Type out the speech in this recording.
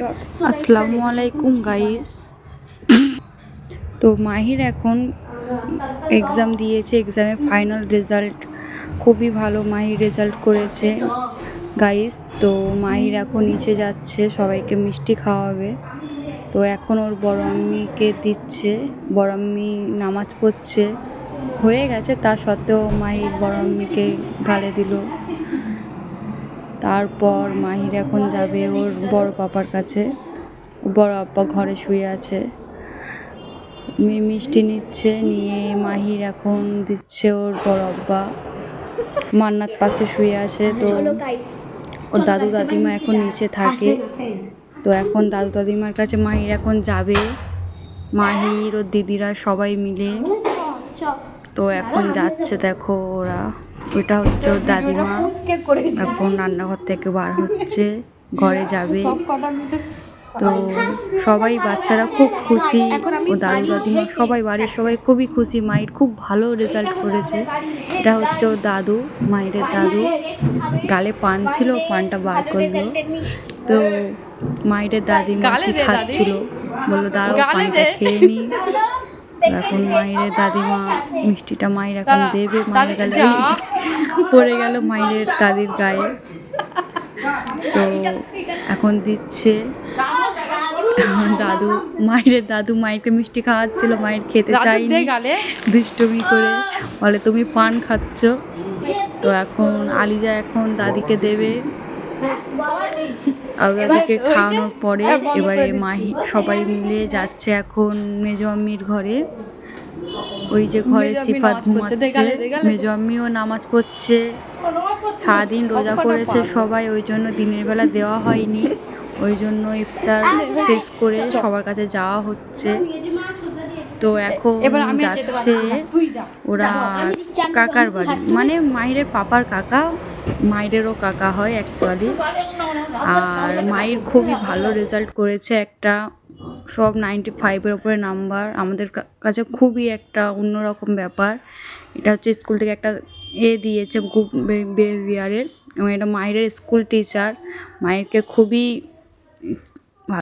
আসসালামু আলাইকুম গাইস তো মাহির এখন এক্সাম দিয়েছে এক্সামে ফাইনাল রেজাল্ট খুবই ভালো মাহির রেজাল্ট করেছে গাইস তো মাহির এখন নিচে যাচ্ছে, সবাইকে মিষ্টি খাওয়াবে। তো এখন ওর বড় আম্মিকে দিচ্ছে, বড় আম্মি নামাজ পড়ছে। হয়ে গেছে, তা সত্ত্বেও মাহির বড় আম্মিকে গালে দিল। তারপর মাহির এখন যাবে ওর বড় পাপার কাছে। বড় আপা ঘরে শুয়ে আছে। মিষ্টি নিচ্ছে নিয়ে মাহির এখন দিচ্ছে ওর বড় আব্বা। মান্নাত পাশে শুয়ে আছে তো ওর দাদু দাদিমা এখন নিচে থাকে। তো এখন দাদু দাদিমার কাছে মাহির এখন যাবে। মাহির ওর দিদিরা সবাই মিলে। তো এখন যাচ্ছে দেখো ওরা। ওটা হচ্ছে ওর দাদিমা। এখন রান্নাঘর থেকে বার হচ্ছে ঘরে যাবে। তো সবাই বাচ্চারা খুব খুশি। ও দাদু দাদিমা সবাই বাড়ির সবাই খুবই খুশি। মায়ের খুব ভালো রেজাল্ট করেছে। এটা হচ্ছে ওর দাদু মায়ের দাদু। গালে পান ছিল পানটা বার করল। তো মায়ের দাদিমা কি খাচ্ছিল? বলল দাঁড়াও পানটা খেয়ে নি। এখন মায়ের দাদিমা মিষ্টিটা মায়ের এখন দেবে মায়ের গালে পড়ে গেল মায়ের দাদির গায়ে। তো এখন দিচ্ছে দাদু মায়ের দাদু মায়েরকে মিষ্টি খাওয়াচ্ছিল মায়ের খেতে চাইনি। দুষ্টুমি করে বলে তুমি পান খাচ্ছ। তো এখন আলিজা এখন দাদিকে দেবে। দাদিকে খাওয়ানোর পরে এবারে মাহি সবাই মিলে যাচ্ছে এখন মেজো আম্মির ঘরে। ওই যে ঘরে সিফাত ঘুমাচ্ছে মেজো আম্মিও নামাজ পড়ছে। সারাদিন রোজা করেছে সবাই ওই জন্য দিনের বেলা দেওয়া হয়নি। ওই জন্য ইফতার শেষ করে সবার কাছে যাওয়া হচ্ছে। তো এখন যাচ্ছে ওরা কাকার বাড়ি। মানে মায়ের পাপার কাকা মায়েরও কাকা হয় অ্যাকচুয়ালি আর মায়ের খুবই ভালো রেজাল্ট করেছে একটা সব নাইনটি ফাইভের ওপরে নাম্বার আমাদের কাছে খুবই একটা অন্যরকম ব্যাপার। এটা হচ্ছে স্কুল থেকে একটা এ দিয়েছে গুড বিহেভিয়ারের এবং এটা মায়ের স্কুল টিচার মায়েরকে খুবই